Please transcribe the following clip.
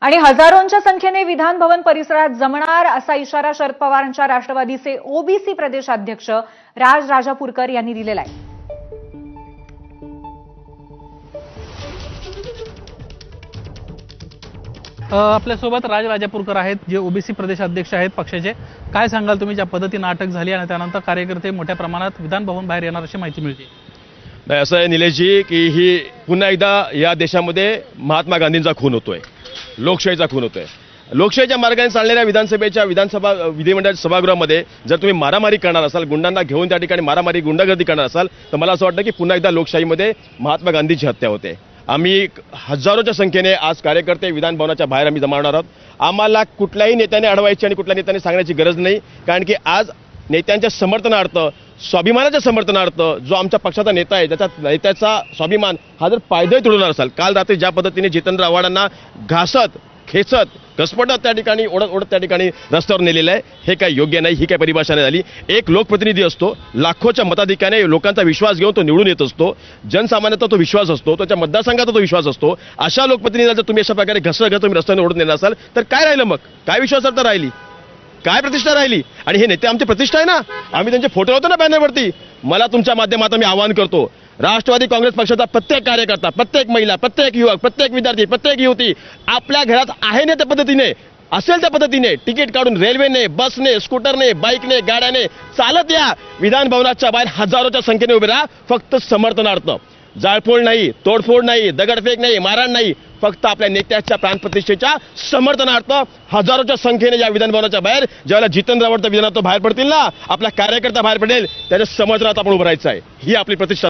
आणि हजारोंच्या संख्येने विधान भवन परिसरात जमणार असा इशारा शरद पवारांच्या राष्ट्रवादीचे ओबीसी प्रदेशाध्यक्ष राज राजापूरकर यांनी दिलेला आहे. अ, आपल्यासोबत राज राजापूरकर आहेत जे ओबीसी प्रदेश अध्यक्ष आहेत पक्षाचे. काय सांगाल तुम्ही? ज्या पद्धतीनं अटक झाली आणि त्यानंतर कार्यकर्ते मोठ्या प्रमाणात विधान भवन बाहेर येणार अशी माहिती मिळते. नाही असं आहे निलेशजी की ही पुन्हा एकदा या देशामध्ये महात्मा गांधींचा खून होतोय. लोकशाहीचा खून होतोय. लोकशाहीच्या मार्गाने चाललेल्या विधानसभेच्या विधानसभा विधिमंडळ सभागृहामध्ये जर तुम्ही मारामारी करणार असाल गुंडांना घेऊन त्या ठिकाणी मारामारी गुंडागर्दी करणार असाल तर मला असं वाटतं की पुन्हा एकदा लोकशाहीमध्ये महात्मा गांधीची हत्या होते. आम्ही हजारोच्या संख्येने आज कार्यकर्ते विधानभवनाच्या बाहेर आम्ही जमावणार आहोत. आम्हाला कुठल्याही नेत्याने अडवायची आणि कुठल्या नेत्याने सांगण्याची गरज नाही कारण की आज नेत्यांच्या समर्थनार्थ स्वाभिमानाच्या समर्थनार्थ जो आमच्या पक्षाचा नेता आहे त्याचा नेत्याचा स्वाभिमान हा जर पायदळ तुडवणार असाल काल रात्री ज्या पद्धतीने जितेंद्र आव्हाडांना घासत खेचत घसपटत त्या ठिकाणी ओढत ओढत त्या ठिकाणी रस्त्यावर नेलेलं आहे हे काय योग्य नाही ही काय परिभाषा नाही झाली. एक लोकप्रतिनिधी असतो लाखोच्या मताधिक्याने लोकांचा विश्वास घेऊन तो निवडून येत असतो जनसामान्याचा तो विश्वास असतो त्याच्या मतदारसंघाचा तो विश्वास असतो. अशा लोकप्रतिनिधीला जर तुम्ही अशा प्रकारे घसरत घसर तुम्ही रस्त्याने ओढून नेला असाल तर काय राहिलं मग? काय विश्वासार्हता राहिली? काय प्रतिष्ठा राहिली? आणि हे नेते आमची प्रतिष्ठा आहे ना? आम्ही त्यांचे फोटो होतो ना बॅनरवरती मला तुमच्या माध्यमातून मी आवाहन करतो. राष्ट्रवादी काँग्रेस पक्षाचा प्रत्येक कार्यकर्ता प्रत्येक महिला प्रत्येक युवक प्रत्येक विद्यार्थी प्रत्येक युवती आपल्या घरात आहे ना त्या पद्धतीने? असेल त्या पद्धतीने? तिकीट काढून रेल्वेने बसने स्कूटरने बाईकने गाड्याने चालत या. विधान भवनाच्या बाहेर हजारोच्या संख्येने उभे राहा. फक्त समर्थनार्थ. जाळपोळ नाही तोडफोड नाही दगडफेक नाही मारण नाही. फक्त आपल्या नेत्याच्या प्राणप्रतिष्ठेच्या समर्थनार्थ हजारोच्या संख्येने या विधानभवनाच्या बाहेर ज्यावेळेला जितेंद्र आवडतं विधानात बाहेर पडतील ना आपला कार्यकर्ता बाहेर पडेल त्याच्या समर्थनात आपण उभं राहायचं आहे. ही आपली प्रतिष्ठा